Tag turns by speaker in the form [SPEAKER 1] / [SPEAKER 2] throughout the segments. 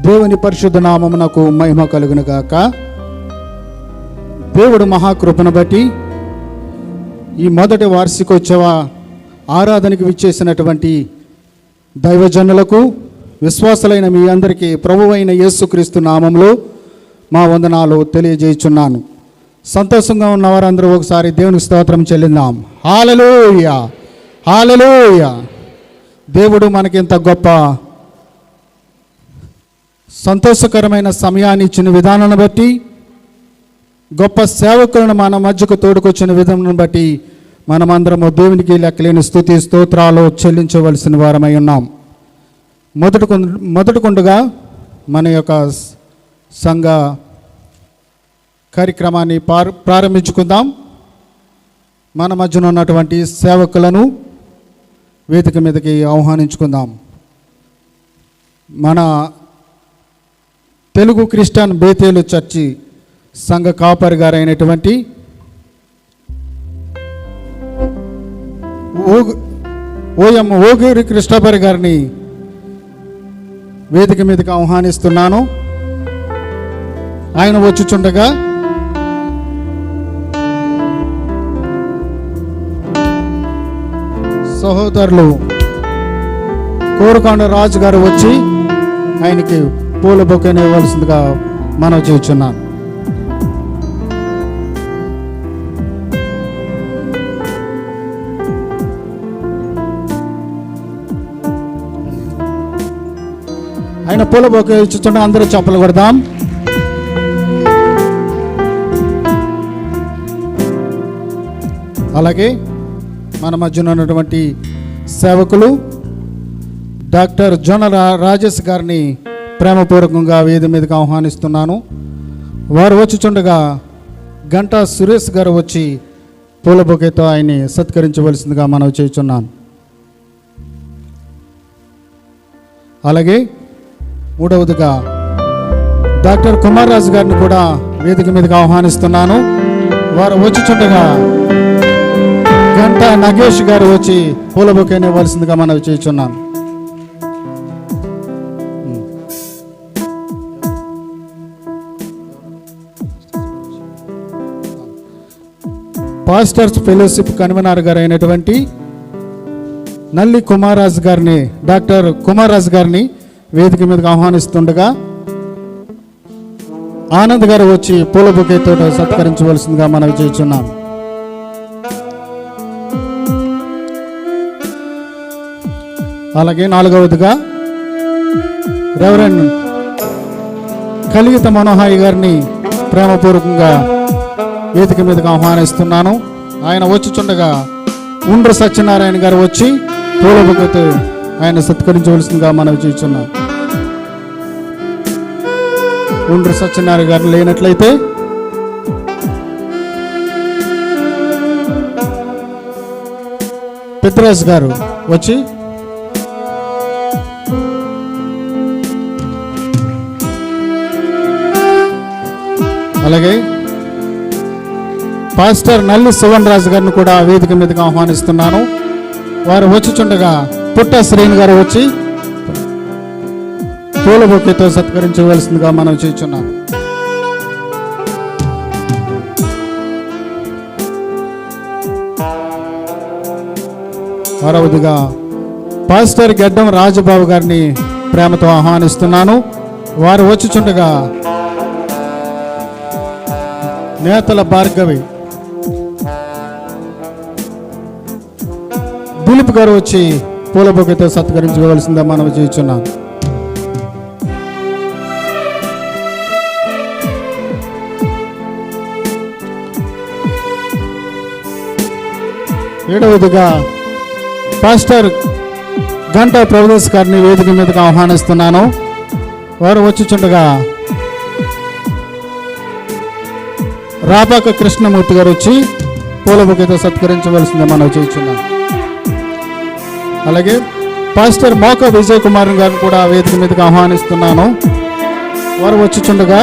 [SPEAKER 1] దేవుని పరిశుద్ధ నామమునకు మహిమ కలుగును గాక. దేవుడు మహాకృపను బట్టి ఈ మొదటి వార్షికోత్సవ ఆరాధనకు విచ్చేసినటువంటి దైవజనులకు విశ్వాసులైన మీ అందరికీ ప్రభువైన యేసుక్రీస్తు నామంలో మా వందనాలు తెలియజేయుచున్నాను. సంతోషంగా ఉన్న వారందరూ ఒకసారి దేవునికి స్తోత్రం చెల్లిందాం. హాలలోయ! హాలలోయ! దేవుడు మనకింత గొప్ప సంతోషకరమైన సమయాన్ని ఇచ్చిన విధానాన్ని బట్టి గొప్ప సేవకులను మన మధ్యకు తోడుకొచ్చిన విధానం బట్టి మనమందరము దేవునికి లెక్కలేని స్థుతి స్తోత్రాలు చెల్లించవలసిన వారమై ఉన్నాం. మొదటి మొదటికుండగా మన యొక్క సంఘ కార్యక్రమాన్ని పార్ ప్రారంభించుకుందాం. మన మధ్యన ఉన్నటువంటి సేవకులను వేదిక మీదకి ఆహ్వానించుకుందాం. మన తెలుగు క్రిస్టియన్ బేతేలు చర్చి సంఘ కాపరి గారైనటువంటి ఓఎం ఓగూరి కృష్ణపరి గారిని వేదిక మీదకి ఆహ్వానిస్తున్నాను. ఆయన వచ్చుచుండగా సహోదరులు కోరుకొండ రాజు గారు వచ్చి ఆయనకి పూల బొకేని ఇవ్వాల్సిందిగా మనం చూచున్నాను ఆయన పూల బొక్క ఇచ్చుతుంటే అందరూ చెప్పలు కొడదాం. అలాగే మన మధ్యన ఉన్నటువంటి సేవకులు డాక్టర్ జోన రాజేష్ గారిని ప్రేమపూర్వకంగా వేది మీదకి ఆహ్వానిస్తున్నాను. వారు వచ్చుచుండగా గంటా సురేష్ గారు వచ్చి పూల బొకేతో ఆయన్ని సత్కరించవలసిందిగా మనం చేస్తున్నాను అలాగే మూడవదిగా డాక్టర్ కుమార్ రాజు గారిని కూడా వేదిక మీదకి ఆహ్వానిస్తున్నాను. వారు వచ్చుచుండగా గంట నగేష్ గారు వచ్చి పూల బొకేని ఇవ్వాల్సిందిగా మనం చేస్తున్నాను పాస్టర్స్ ఫెలోషిప్ కన్వీనర్ గారు అయినటువంటి నల్లి కుమారాజ్ గారిని డాక్టర్ కుమారాజ్ గారిని వేదిక మీదకి ఆహ్వానిస్తుండగా ఆనంద్ గారు వచ్చి పూల బొకేతో సత్కరించవలసిందిగా మనం చేస్తున్నాం. అలాగే నాలుగవదిగా రెవరెండ్ కలిగిత మనోహాయి గారిని ప్రేమపూర్వకంగా వేదిక మీదకి ఆహ్వానిస్తున్నాను. ఆయన వచ్చుచుండగా ఉండ్ర సత్యనారాయణ గారు వచ్చి పూలబొక్కతో ఆయన సత్కరించవలసిందిగా మనం చేస్తున్నాం ఉండ్ర సత్యనారాయణ గారు లేనట్లయితే పెద్దరాజు గారు వచ్చి అలాగే పాస్టర్ నల్లి సువన్ రాజు గారిని కూడా వేదిక మీదుగా ఆహ్వానిస్తున్నాను. వారు వచ్చుచుండగా పుట్ట శ్రేణి గారు వచ్చి పూల బొక్కెతో సత్కరించవలసిందిగా మనం చేస్తున్నాం. మరవదిగా పాస్టర్ గడ్డం రాజబాబు గారిని ప్రేమతో ఆహ్వానిస్తున్నాను. వారు వచ్చుచుండగా నేతల భార్గవి దిలీప్ గారు వచ్చి పూల బొగ్గతో సత్కరించుకోవాల్సిందే మనం చేస్తున్నాం. ఏడవదిగా పాస్టర్ గంట ప్రభుదేశ్ గారిని వేదిక మీదకి ఆహ్వానిస్తున్నాను. వారు వచ్చుచుండగా రాపాక కృష్ణమూర్తి గారు వచ్చి పూల బొగ్గతో సత్కరించవలసిందే మనం చేస్తున్నాం. అలాగే పాస్టర్ మోక విజయ్ కుమార్ గారిని కూడా వేదిక మీదకి ఆహ్వానిస్తున్నాను. వారు వచ్చిచుండగా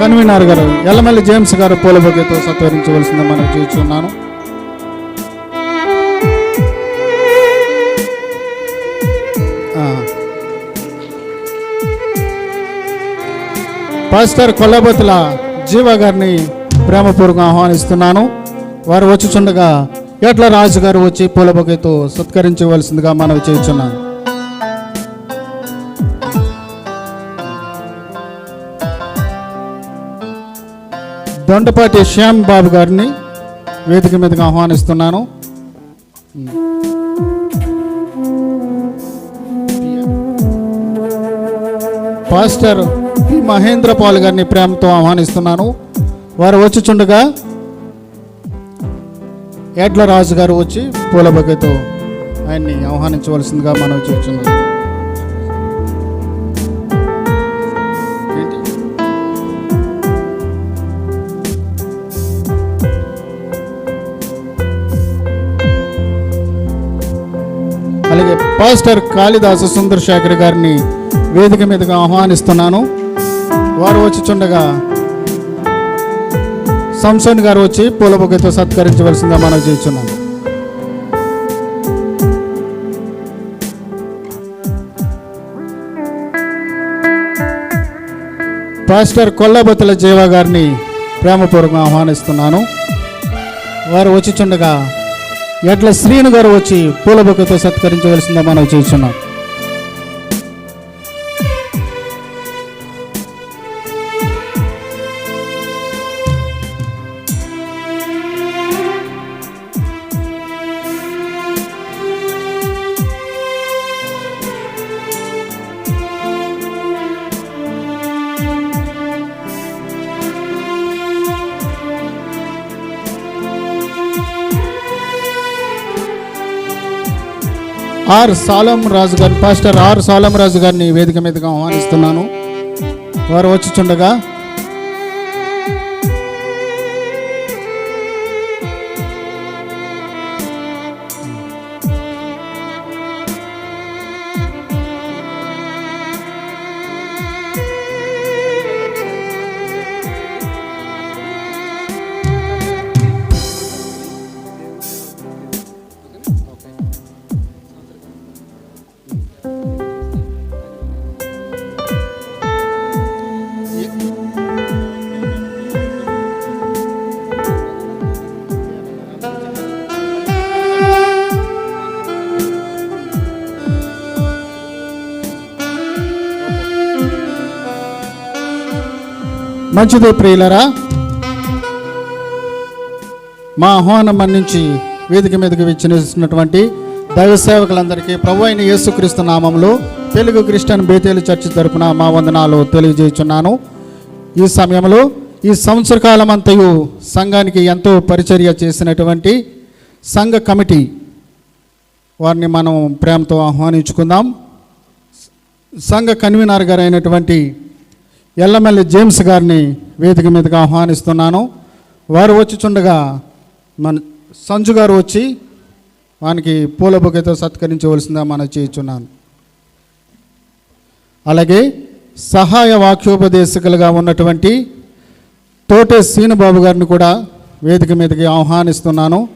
[SPEAKER 1] కన్వీనర్ గారు ఎల్లమల్లి జేమ్స్ గారు పూల బొగ్గతో మనం చూస్తున్నాను. పాస్టర్ కొల్లబతుల జీవ గారిని ప్రేమపూర్వకంగా ఆహ్వానిస్తున్నాను. వారు వచ్చుచుండగా ఎట్ల రాజు గారు వచ్చి పూల బొకేతో సత్కరించవలసిందిగా మనవి చేస్తున్నాను దొండపాటి శ్యామ్ బాబు గారిని వేదిక మీదగా ఆహ్వానిస్తున్నాను. పాస్టర్ పి మహేంద్ర పాల్ గారిని ప్రేమతో ఆహ్వానిస్తున్నాను. వారు వచ్చుచుండగా ఎడ్ల రాజు గారు వచ్చి పూల బొకేతో ఆయన్ని ఆహ్వానించవలసిందిగా మనం చూస్తున్నాం అలాగే పాస్టర్ కాళిదాసు సుందర్ శేఖర్ గారిని వేదిక మీదుగా ఆహ్వానిస్తున్నాను. వారు వచ్చి చుండగా సంసోన్ గారు వచ్చి పూల బొగ్గతో సత్కరించవలసిందిగా మనం చూస్తున్నాం. పాస్టర్ కొల్లబతుల జీవ గారిని ప్రేమపూర్వకంగా ఆహ్వానిస్తున్నాను. వారు వచ్చి చుండగా ఎట్ల శ్రీను గారు వచ్చి పూల బొక్కతో సత్కరించవలసిందిగా మనం చేస్తున్నాం. ఆర్ సాలం రాజు గారు పాస్టర్ ఆర్ సాలం రాజు గారిని వేదిక మీదుగా ఆహ్వానిస్తున్నాను. వారు వచ్చి మంచిది ప్రియులరా. మా ఆహ్వానం మన్నించి వేదిక మీదకి విచ్చినటువంటి దైవ సేవకులందరికీ ప్రభు అయిన యేసుక్రీస్తు నామంలో తెలుగు క్రిస్టియన్ బేతేలు చర్చి తరపున మా వందనాలు తెలియజేస్తున్నాను ఈ సమయంలో ఈ సంవత్సరకాలం అంతయు సంఘానికి ఎంతో పరిచర్య చేసినటువంటి సంఘ కమిటీ వారిని మనం ప్రేమతో ఆహ్వానించుకుందాం. సంఘ కన్వీనర్ గారైనటువంటి అయినటువంటి ఎల్లమల్లి జేమ్స్ గారిని వేదిక మీదగా ఆహ్వానిస్తున్నాను. వారు వచ్చి చుండగా మన సంజు గారు వచ్చి వానికి పూల బొకేతో సత్కరించవలసిందిగా మనం చేయించున్నాను. అలాగే సహాయ వాక్యోపదేశకులుగా ఉన్నటువంటి తోటే సీనుబాబు గారిని కూడా వేదిక మీదకి ఆహ్వానిస్తున్నాను.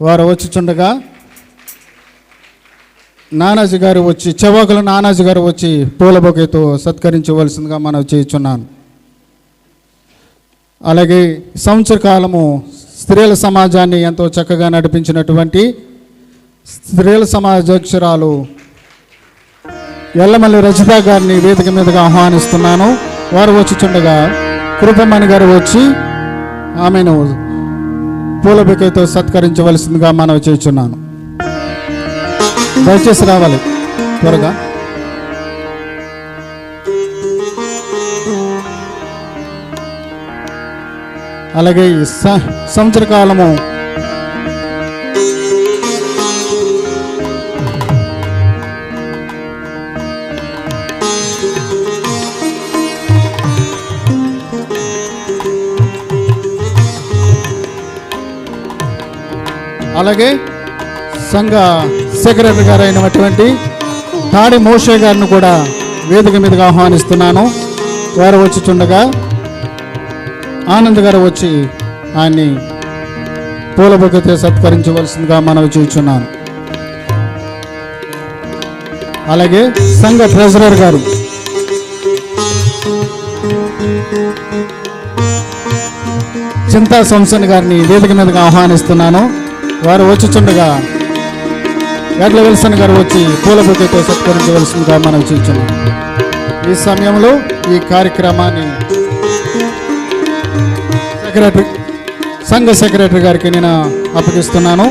[SPEAKER 1] వారు వచ్చి చుండగా నానాజీ గారు వచ్చి చెవాకుల నానాజీ గారు వచ్చి పూల బొకేతో సత్కరించవలసిందిగా మనం చేయుచున్నాను. అలాగే సంవత్సర కాలము స్త్రీల సమాజాన్ని ఎంతో చక్కగా నడిపించినటువంటి స్త్రీల సమాజాక్షరాలు ఎల్లమల్లి రచిత గారిని వేదిక మీదుగా ఆహ్వానిస్తున్నాను. వారు వచ్చి చుండగా కృపమణి గారు వచ్చి ఆమెను పూల బొకేతో సత్కరించవలసిందిగా మనం చేస్తున్నాను దయచేసి రావాలి త్వరగా. అలాగే ఈ స- సంవత్సర కాలము. అలాగే సంఘ సెక్రటరీ గారు అయినటువంటి తాడి మోషే గారిని కూడా వేదిక మీదగా ఆహ్వానిస్తున్నాను. వారు వచ్చుచుండగా ఆనంద్ గారు వచ్చి ఆయన్ని పూల బొగ్గతో సత్కరించవలసిందిగా మనవి చూచున్నాను అలాగే సంఘ ట్రెజరర్ గారు చింతా సంసన్ గారిని వేదిక మీదగా ఆహ్వానిస్తున్నాను. వారు వచ్చుచుండగా ఎడ్ల విల్సన్ గారు వచ్చి పూల బొగ్గతో సత్కరించవలసిందిగా మనం చూచున్నాం ఈ సమయంలో ఈ కార్యక్రమాన్ని సెక్రటరీ సంఘ సెక్రటరీ గారికి నేను అప్పగిస్తున్నాను.